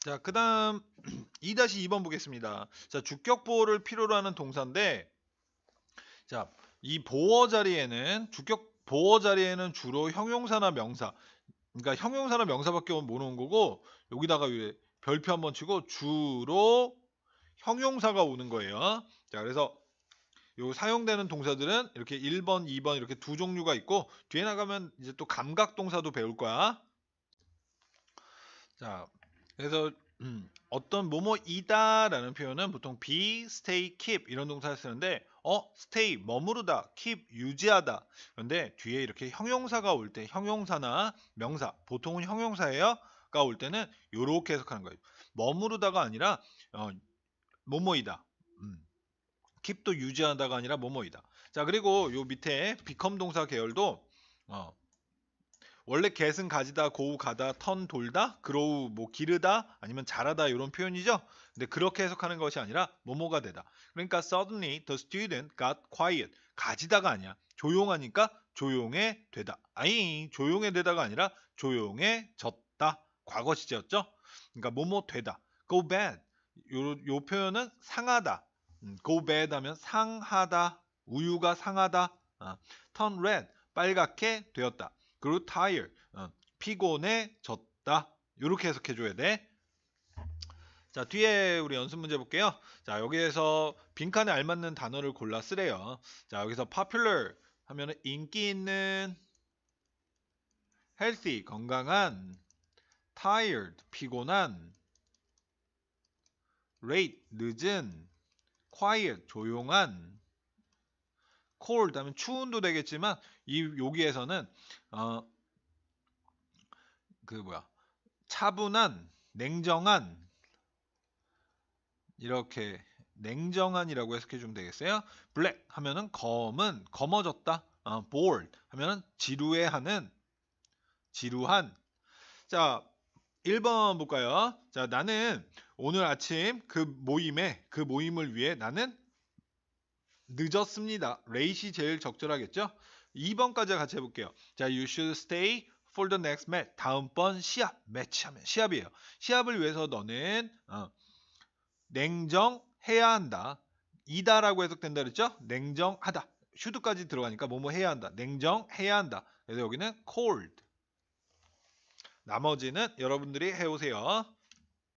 자, 그 다음 2-2번 보겠습니다. 자, 주격 보호를 필요로 하는 동사인데, 자, 이 보어 자리에는, 주격 보어 자리에는 주로 형용사나 명사, 그러니까 형용사나 명사밖에 못 오는 거고, 여기다가 왜 별표 한번 치고, 주로 형용사가 오는 거예요. 자, 그래서 요 사용되는 동사들은 이렇게 1번, 2번 이렇게 두 종류가 있고, 뒤에 나가면 이제 또 감각 동사도 배울 거야. 자, 그래서 음, 어떤 뭐뭐이다라는 표현은 보통 be, stay, keep 이런 동사를 쓰는데 어, stay 머무르다, keep 유지하다. 그런데 뒤에 이렇게 형용사가 올 때 형용사나 명사 보통은 형용사예요가 올 때는 요렇게 해석하는 거예요. 머무르다가 아니라 어, 뭐뭐이다. 음. keep도 유지하다가 아니라 뭐뭐이다. 자 그리고 요 밑에 become 동사 계열도 어, 원래 get은 가지다, go 가다, 턴 돌다, grow 뭐 기르다 아니면 자라다 이런 표현이죠. 근데 그렇게 해석하는 것이 아니라 뭐뭐가 되다. 그러니까 suddenly the student got quiet. 가지다가 아니야. 조용하니까 조용해 되다. 아니 조용해 되다가 아니라 조용해졌다. 과거 시제였죠. 그러니까 뭐뭐 되다. go bad. 요, 요 표현은 상하다. 음, go bad 하면 상하다. 우유가 상하다. 아, turn red. 빨갛게 되었다. 그리고 tired. 어, 피곤해졌다. 이렇게 해석해 줘야 돼. 자, 뒤에 우리 연습 문제 볼게요. 자, 여기에서 빈칸에 알맞는 단어를 골라 쓰래요. 자, 여기서 popular 하면은 인기 있는 healthy 건강한 tired 피곤한 late 늦은 quiet 조용한 cold 하면 추운도 되겠지만 이 여기에서는 어 그 뭐야 차분한 냉정한 이렇게 냉정한이라고 해석해 주면 되겠어요. black 하면은 검은 검어졌다. 어, bored 하면은 지루해하는 지루한 자 1번 볼까요? 자 나는 오늘 아침 그 모임에 그 모임을 위해 나는 늦었습니다. 레이시 제일 적절하겠죠? 2번까지 같이 해볼게요. 자, you should stay for the next match. 다음번 시합, 매치하면 시합이에요. 시합을 위해서 너는 어, 냉정해야 한다. 이다라고 해석된다 그랬죠? 냉정하다. should까지 들어가니까 뭐뭐 해야 한다. 냉정해야 한다. 그래서 여기는 cold. 나머지는 여러분들이 해오세요.